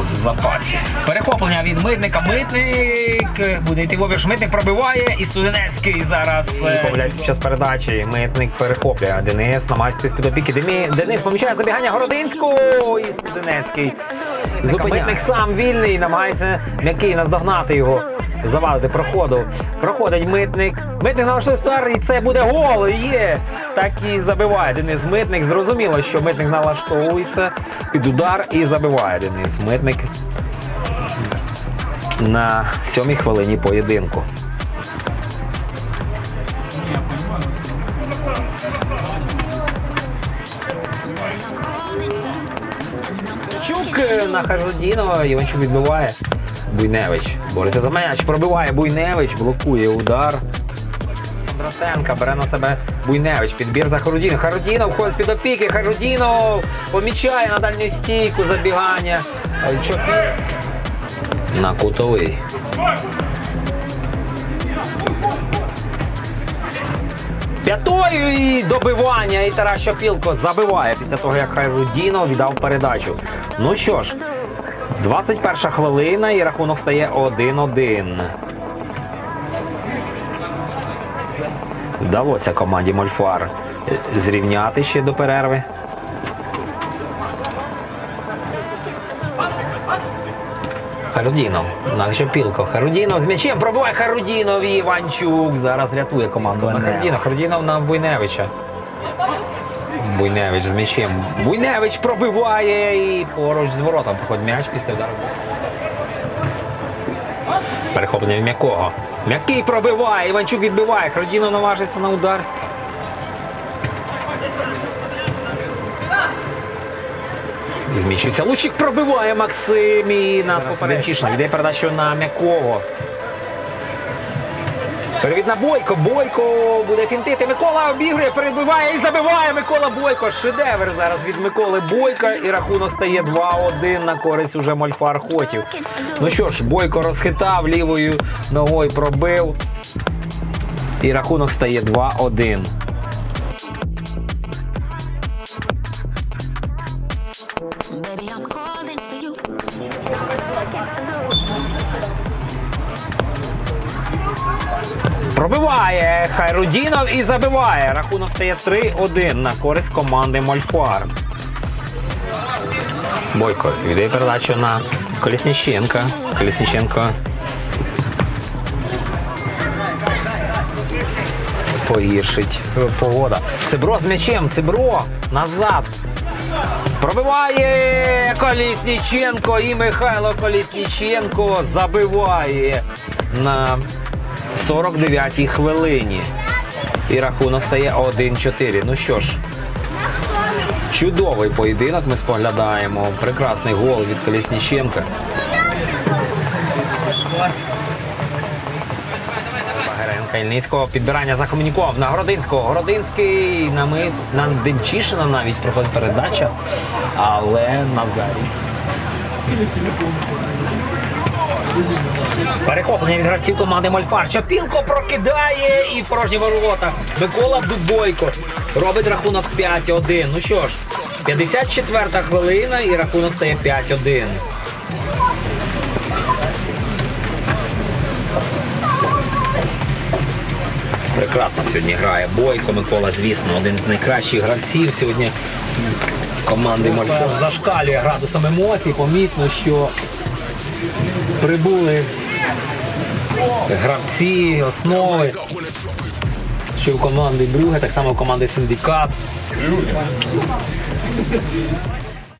запасі. Перехоплення від митника. Митник буде йти в обіж. Митник пробиває і Студенецький зараз. е, Помиляється під час передачі. Митник перехоплює. Денис намагається з-під опіки. Демі- Денис помічає забігання Городинського і Студенецький. Зупиняє. Митник сам вільний, намагається м'який наздогнати його, завадити проходу. Проходить митник. Митник налаштує удар, і це буде гол. Є. Так і забиває Денис Митник. Зрозуміло, що митник налаштовується під удар і забиває Денис Митник на сьомій хвилині поєдинку. Чук е, на Хажадінова, Іванчук відбиває. Буйневич. Бореться за м'яч, пробиває Буйневич, блокує удар. Кондрасенка бере на себе Буйневич. Підбір за Харудінов. Харудінов входить з-під опіки. Харудінов помічає на дальню стійку забігання. Е, Чопі. На кутовий. П'ятою і добивання. І Тарас Шапілко забиває після того, як Хайрудінов віддав передачу. Ну що ж, 21 хвилина і рахунок стає 1-1. Вдалося команді Мольфар е, зрівняти ще до перерви. Харудінов на Шапілко. Харудінов з м'ячем пробиває Харудінов і Іванчук. Зараз рятує команду Харудінов. Харудінов на Буйневича. Буйневич з м'ячем. Буйневич пробиває і поруч з воротом проходить м'яч після удару. Перехоплення м'якого. М'який пробиває. Іванчук відбиває. Харудінов наважився на удар. Зміщується. Лучик пробиває Максим і на попередчишна. Віддає передачу на м'якого. Перевід на Бойко. Бойко буде фінтити. Микола обігрує, перебиває і забиває Микола Бойко. Шедевр зараз від Миколи Бойка. І рахунок стає 2-1 на користь уже Мольфар Хотів. Ну що ж, Бойко розхитав лівою ногою пробив. І рахунок стає 2-1. Пробиває Хайрудінов і забиває. Рахунок стає 3-1 на користь команди Мольфар. Бойко віддає передачу на Колісніченка. Колісніченко. Погіршить погода. Цибро з м'ячем. Цибро назад. Пробиває Колісніченко і Михайло Колісніченко забиває на 49-й хвилині. І рахунок стає 1-4. Ну що ж, чудовий поєдинок ми споглядаємо. Прекрасний гол від Колісніченка. Багаренка Ільницького підбирання за Хоменюком на Городинського. Городинський на ми на Демчишина навіть проходить передача, але Назарій. Перехоплення від гравців команди Мольфар. Чапілко прокидає і порожні ворота. Микола Дубойко робить рахунок 5-1. Ну що ж, 54 хвилина і рахунок стає 5-1. Прекрасно сьогодні грає Бойко. Микола, звісно, один з найкращих гравців сьогодні команди Мольфар. Зашкалює градусом емоцій. Помітно, що прибули гравці, основи. Що в команди Брюге, так само в команди Синдикат.